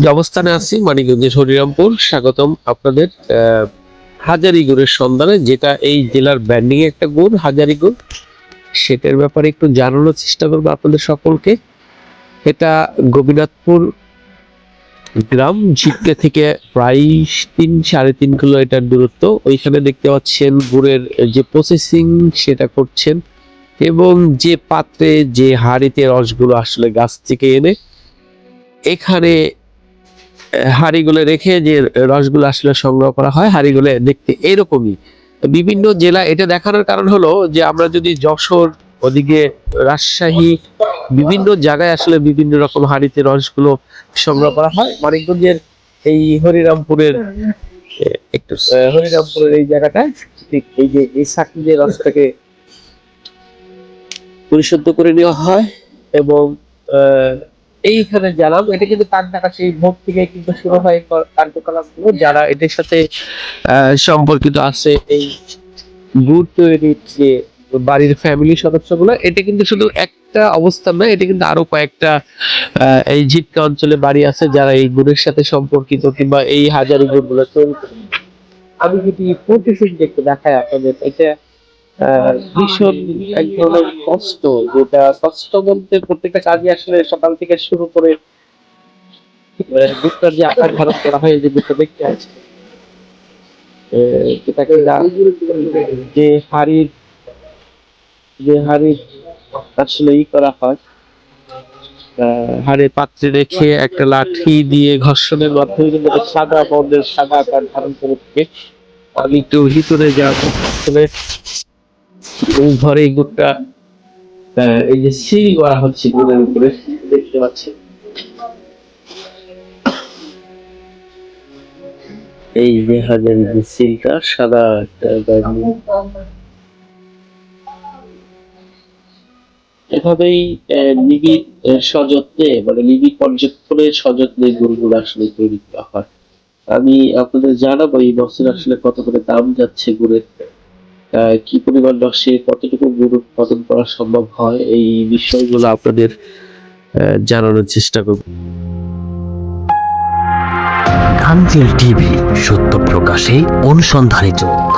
যে অবস্থানে আছি, মানিকগঞ্জের হরিরামপুর। স্বাগতম আপনাদের হাজারি গুড়ের সন্ধানে, যেটা এই জেলার ব্র্যান্ডিং একটা গুড় হাজারি গুড় সেটার ব্যাপারে একটু জানানোর চেষ্টা করব আপনাদের সকলকে। এটা গোপীনাথপুর গ্রাম ঝিটকে থেকে প্রায় তিন, সাড়ে তিন কিলোমিটার দূরত্ব। ওইখানে দেখতে পাচ্ছেন গুড়ের যে প্রসেসিং সেটা করছেন এবং যে পাত্রে, যে হাঁড়িতে রসগুলো আসলে গাছ থেকে এনে, এখানে হাঁড়িগুলো রেখে যে রসগুলো আসলে সংগ্রহ করা হয়, হাঁড়িগুলো দেখতে এরকমই। বিভিন্ন জেলা এটা দেখানোর কারণ হলো যে আমরা যদি যশোর, ওদিকে রাজশাহী, বিভিন্ন জায়গায় আসলে বিভিন্ন রকম হাঁড়িতে রসগুলো সংগ্রহ করা হয়। মানিকগঞ্জের এই হরিরামপুরের একটু হরিরামপুরের এই জায়গাটায় ঠিক এই যে এই সাকি যে রসটাকে পরিশুদ্ধ করে নেওয়া হয় এবং এইখানে জানাম। এটা কিন্তু কান্দাকা সেই ভোট থেকে কিন্তু শুরু হয় ক- কার্যকলাপগুলো। যারা এটার সাথে সম্পর্কিত আছে, এই গুড় তৈরির যে বাড়ির ফ্যামিলি সদস্যগুলো, এটা কিন্তু শুধু একটা অবস্থান নয়, এটা কিন্তু আরও কয়েকটা এই ঝিটকা অঞ্চলে বাড়ি আছে যারা এই গুড়ের সাথে সম্পর্কিত কিংবা এই হাজারি গুড়গুলো তৈরি আমি যদি প্রতিদিন দেখতে দেখাই আপনাদের, এটা ভীষণ এক ধরনের কষ্ট যেটা কষ্ট বলতে প্রত্যেকটা কাজই আসলে সকাল থেকে শুরু করে আহ, যে আকার ধারণ করা হয় যে গুড়টা দেখতে আছে আহ, যে হাড়ির যে হাড়ির আসলে ই করা হয় হাড়ের পাত্রে রেখে একটা লাঠি দিয়ে ঘর্ষণের মাধ্যমে কিন্তু সাদা বর্ণের সাদা আকার ধারণ করে থাকে। আমি ভিতরে যাব আসলে এই ঘরে এই গুড়টা এই যে সিল করা হচ্ছে গুড়ের উপরে, দেখতে পাচ্ছি এই যে হাজার যে সিলটা সাদা একটা গাড়ি। এভাবেই নিবিড় সযত্নে মানে নিবিড় পর্যবেক্ষণে সযত্নে গরুগুলো আসলে তৈরি করা হয়। আমি আপনাদের জানাব এই বছর আসলে কত করে দাম যাচ্ছে গুড়ের কি পরিমাণ নকশি, কতটুকু উৎপাদন করা সম্ভব হয়, এই বিষয়গুলো আপনাদের জানানোর চেষ্টা করব। ধানচিল টিভি, সত্য প্রকাশে অনুসন্ধানী চোখ।